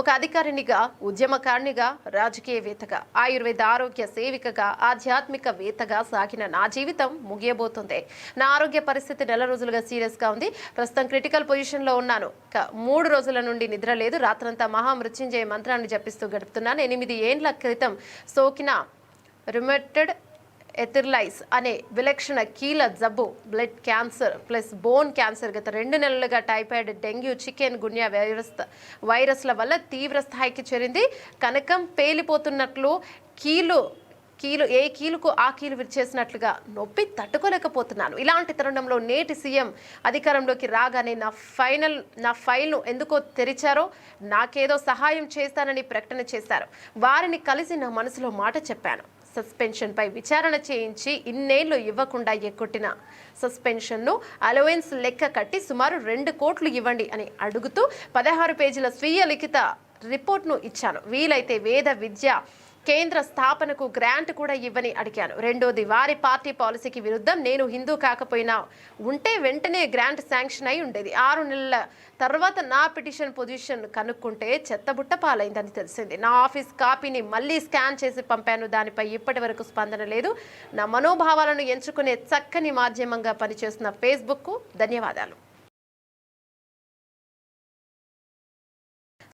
ఒక అధికారినిగా ఉద్యమకారినిగా రాజకీయవేత్తగా ఆయుర్వేద ఆరోగ్య సేవికగా ఆధ్యాత్మిక వేత్తగా సాగిన నా జీవితం ముగియబోతుంది. నా ఆరోగ్య పరిస్థితి నెల రోజులుగా సీరియస్గా ఉంది. ప్రస్తుతం క్రిటికల్ పొజిషన్లో ఉన్నాను. మూడు రోజుల నుండి నిద్ర లేదు. రాత్రంతా మహామృత్యుంజయ మంత్రాన్ని జపిస్తూ గడుపుతున్నాను. ఎనిమిది ఏండ్ల క్రితం సోకిన రిమెటెడ్ ఎథిర్లైస్ అనే విలక్షణ కీల జబ్బు blood cancer plus bone cancer గత రెండు నెలలుగా typhoid dengue chikungunya virus వైరస్ల వల్ల తీవ్ర స్థాయికి చేరింది. కనకం పేలిపోతున్నట్లు కీలు కీలు ఏ కీలుకు ఆ కీలు విరిచేసినట్లుగా నొప్పి తట్టుకోలేకపోతున్నాను. ఇలాంటి తరుణంలో నేటి సీఎం అధికారంలోకి రాగానే నా ఫైనల్ నా ఫైల్ను ఎందుకో తెరిచారో నాకేదో సహాయం చేస్తానని ప్రకటన చేశారు. వారిని కలిసి నా మనసులో మాట చెప్పాను. సస్పెన్షన్పై విచారణ చేయించి ఇన్నేళ్ళు ఇవ్వకుండా ఎగ్గొట్టిన సస్పెన్షన్ను అలవెన్స్ లెక్క కట్టి సుమారు రెండు కోట్లు ఇవ్వండి అని అడుగుతూ పదహారు పేజీల స్వీయ లిఖిత రిపోర్ట్ను ఇచ్చాను వీలైతే వేద విద్య కేంద్ర స్థాపనకు గ్రాంట్ కూడా ఇవ్వని అడిగాను. రెండోది వారి పార్టీ పాలసీకి విరుద్ధం. నేను హిందూ కాకపోయినా ఉంటే వెంటనే గ్రాంట్ శాంక్షన్ అయి ఉండేది. ఆరు నెలల తర్వాత నా పిటిషన్ పొజిషన్ కనుక్కుంటే చెత్తబుట్ట పాలైందని తెలిసింది. నా ఆఫీస్ కాపీని మళ్ళీ స్కాన్ చేసి పంపాను. దానిపై ఇప్పటి వరకు స్పందన లేదు. నా మనోభావాలను ఎంచుకునే చక్కని మాధ్యమంగా పనిచేస్తున్న ఫేస్బుక్కు ధన్యవాదాలు.